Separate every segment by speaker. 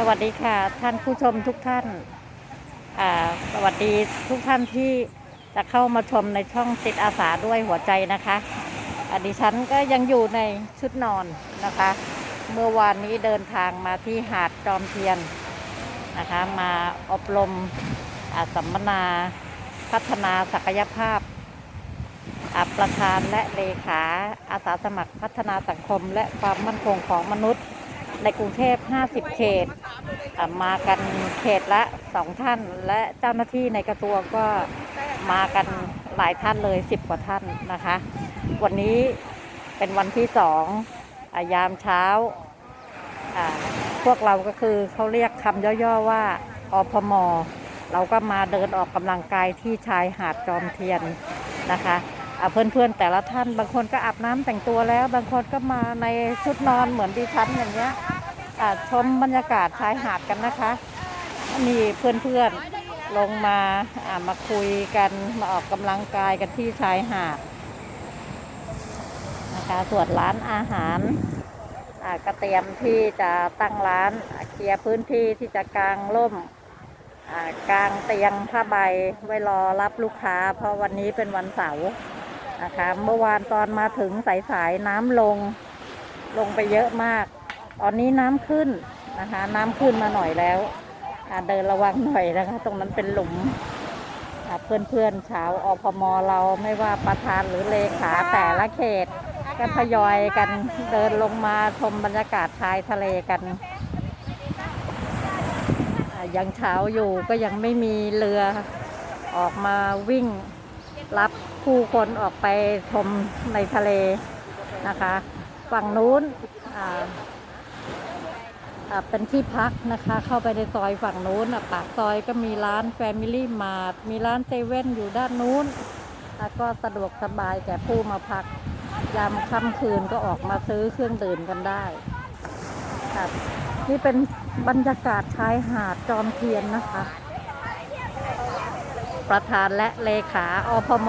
Speaker 1: สวัสดีค่ะ ท่านผู้ชมทุกท่าน สวัสดีทุกท่านที่จะเข้ามาชมในช่องจิตอาสาด้วยหัวใจนะคะอดิฉันก็ยังอยู่ในชุดนอนนะคะ เมื่อวานนี้เดินทางมาที่หาดจอมเทียนนะคะ มาอบรมอ่าสัมมนาพัฒนาศักยภาพอ่าประธานและเลขาอาสาสมัครพัฒนาสังคมและความมั่นคงของมนุษย์ ในกรุงเทพ 50 เขตอ่ามากันเขตละสองท่าน และเจ้าหน้าที่ในกระทรวงก็มากันหลายท่านเลย 10 กว่าท่านนะคะ วันนี้เป็นวันที่สองอายามเช้าอ่าพวกเราก็คือเขาเรียกคำย่อๆว่าอพม เราก็มาเดินออกกำลังกายที่ชายหาดจอมเทียนนะคะ เพื่อนๆแต่ละท่าน บางคนก็อาบน้ำแต่งตัวแล้ว บางคนก็มาในชุดนอนเหมือนดิฉันอย่างเงี้ยชมบรรยากาศชายหาดกันนะคะ มีเพื่อนๆลงมาามาคุยกันมาออกกำลังกายกันที่ชายหาดนะคะส่วนร้านอาหารก็เตรียมที่จะตั้งร้านเคลียร์พื้นที่ที่จะกางร่มอ่ากางเตียงผ้าใบไว้รอรับลูกค้า เพราะวันนี้เป็นวันเสาร์ นะคะ เมื่อวานตอนมาถึงสายๆน้ำลงลงไปเยอะมาก ตอนนี้น้ำขึ้นนะคะ น้ำขึ้นมาหน่อยแล้วเดินระวังหน่อยนะคะ ตรงนั้นเป็นหลุมเพื่อนๆชาวอพมเราไม่ว่าประธานหรือเลขาแต่ละเขต ก็ทยอยกันเดินลงมาชมบรรยากาศชายทะเลกันยังเช้าอยู่ก็ยังไม่มีเรือออกมาวิ่ง รับผู้คนออกไปชมในทะเลนะคะ ฝั่งนู้นเป็นที่พักนะคะ เข้าไปในซอยฝั่งนู้นปากซอยก็มีร้านแฟมิลี่มาร์ทมีร้านเซเว่นอยู่ด้านนู้น แล้วก็สะดวกสบายแก่ผู้มาพัก ยามค่ำคืนก็ออกมาซื้อเครื่องดื่มกันได้ครับนี่เป็นบรรยากาศชายหาดจอมเทียนนะคะ ประธานและเลขาอพม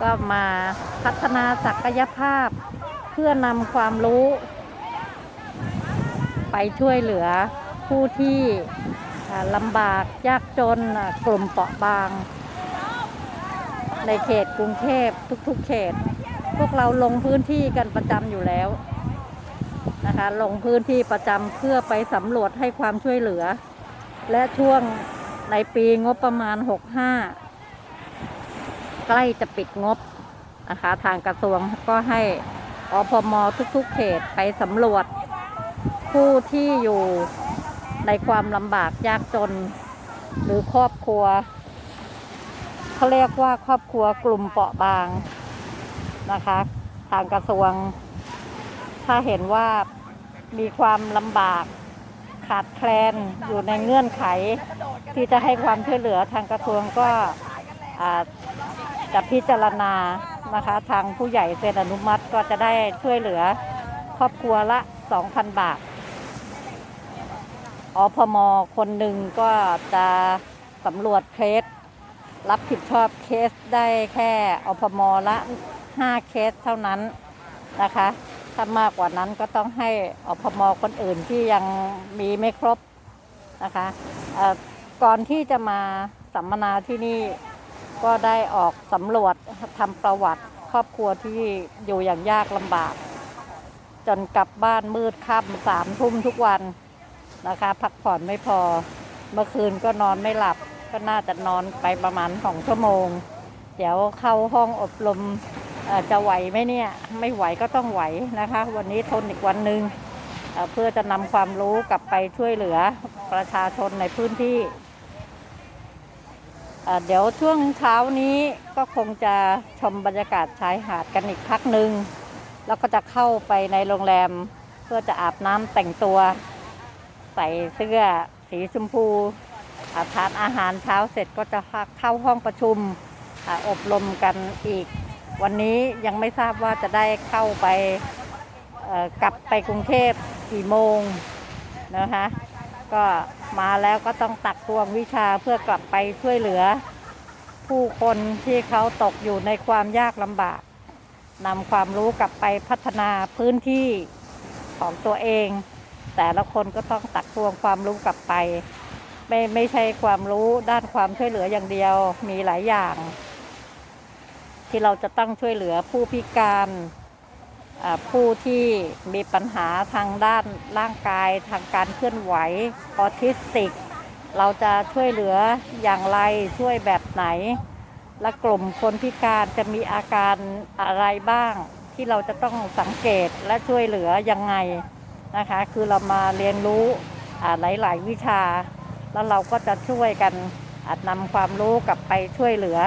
Speaker 1: ก็มาพัฒนาศักยภาพเพื่อนำความรู้ ไปช่วยเหลือผู้ที่ลำบากยากจนกลุ่มเปราะบาง ในเขตกรุงเทพทุกๆเขต พวกเราลงพื้นที่กันประจำอยู่แล้วนะคะลงพื้นที่ประจำเพื่อไปสำรวจให้ความช่วยเหลือ และช่วง ในปีงบประมาณ 65 ใกล้จะปิดงบนะคะ ทางกระทรวงก็ให้อพมทุกๆเขตไปสำรวจ ผู้ที่อยู่ในความลำบากยากจน หรือครอบครัวเขาเรียกว่าครอบครัวกลุ่มเปราะบางนะคะ ทางกระทรวง ถ้าเห็นว่ามีความลำบาก ขาดแคลนอยู่ในเงื่อนไข ที่จะให้ความช่วยเหลือทางกระทรวงก็จะพิจารณานะคะทางผู้ใหญ่เซ็นอนุมัติก็จะได้ช่วยเหลือครอบครัวละ 2,000 บาทอพมคนหนึ่งก็จะสำรวจเคสรับผิดชอบเคสได้แค่อพมละ 5 เคสเท่านั้นนะคะ ถ้ามากกว่านั้นก็ต้องให้อพมคนอื่นที่ยังมีไม่ครบนะคะก่อนที่จะมาสัมมนาที่นี่ก็ได้ออกสำรวจทำประวัติครอบครัวที่อยู่อย่างยากลำบาก จนกลับบ้านมืดค่ำสามทุ่มทุกวันนะคะ พักผ่อนไม่พอ เมื่อคืนก็นอนไม่หลับก็น่าจะนอนไปประมาณสองชั่วโมง เดี๋ยวเข้าห้องอบรม จะไหวไหมเนี่ย ไม่ไหวก็ต้องไหวนะคะ วันนี้ทนอีกวันหนึ่งเพื่อจะนำความรู้กลับไปช่วยเหลือประชาชนในพื้นที่ เดี๋ยวช่วงเช้านี้ก็คงจะชมบรรยากาศชายหาดกันอีกพักหนึ่งแล้วก็จะเข้าไปในโรงแรม เพื่อจะอาบน้ำแต่งตัว ใส่เสื้อสีชมพูทานอาหารเช้าเสร็จก็จะเข้าห้องประชุมอ่าอบรมกันอีก วันนี้ยังไม่ทราบว่าจะได้เข้าไปกลับไปกรุงเทพกี่โมงนะคะก็มาแล้วก็ต้องตักตวงวิชาเพื่อกลับไปช่วยเหลือ ผู้คนที่เขาตกอยู่ในความยากลำบากนำความรู้กลับไปพัฒนาพื้นที่ของตัวเอง แต่ละคนก็ต้องตักตวงความรู้กลับไป ไม่ไม่ใช่ความรู้ด้านความช่วยเหลืออย่างเดียวมีหลายอย่าง ที่เราจะต้องช่วยเหลือผู้พิการผู้ที่มีปัญหาทางด้านร่างกาย ทางการเคลื่อนไหวออทิสติก เราจะช่วยเหลืออย่างไรช่วยแบบไหน และกลุ่มคนพิการจะมีอาการอะไรบ้าง ที่เราจะต้องสังเกตและช่วยเหลือยังไงนะคะ คือเรามาเรียนรู้หลาย ๆ วิชา แล้วเราก็จะช่วยกันนำความรู้กลับไปช่วยเหลือ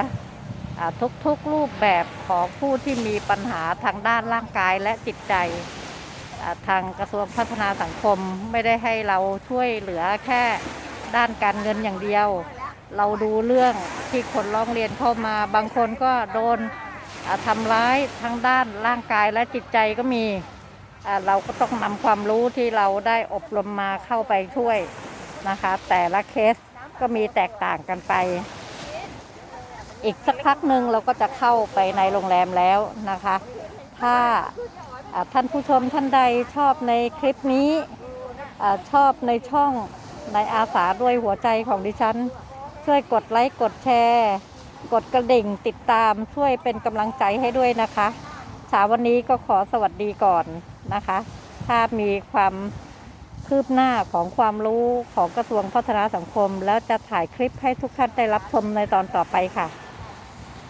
Speaker 1: ทุกๆรูปแบบของผู้ที่มีปัญหาทางด้านร่างกายและจิตใจทางกระทรวงพัฒนาสังคมไม่ได้ให้เราช่วยเหลือแค่ด้านการเงินอย่างเดียว เราดูเรื่องที่คนร้องเรียนเข้ามาบางคนก็โดนทำร้ายทั้งด้านร่างกายและจิตใจก็มีเราก็ต้องนำความรู้ที่เราได้อบรมมาเข้าไปช่วยนะคะ แต่ละเคสก็มีแตกต่างกันไป อีกสักพักหนึ่งเราก็จะเข้าไปในโรงแรมแล้วนะคะ ถ้าท่านผู้ชมท่านใดชอบในคลิปนี้อชอบในช่องในอาสาด้วยหัวใจของดิฉัน ช่วยกดไลค์กดแชร์ กดกระดิ่งติดตามช่วยเป็นกำลังใจให้ด้วยนะคะเช้าวันนี้ก็ขอสวัสดีก่อนนะคะ ถ้ามีความคืบหน้าของความรู้ของกระทรวงพัฒนาสังคม แล้วจะถ่ายคลิปให้ทุกท่านได้รับชมในตอนต่อไปค่ะ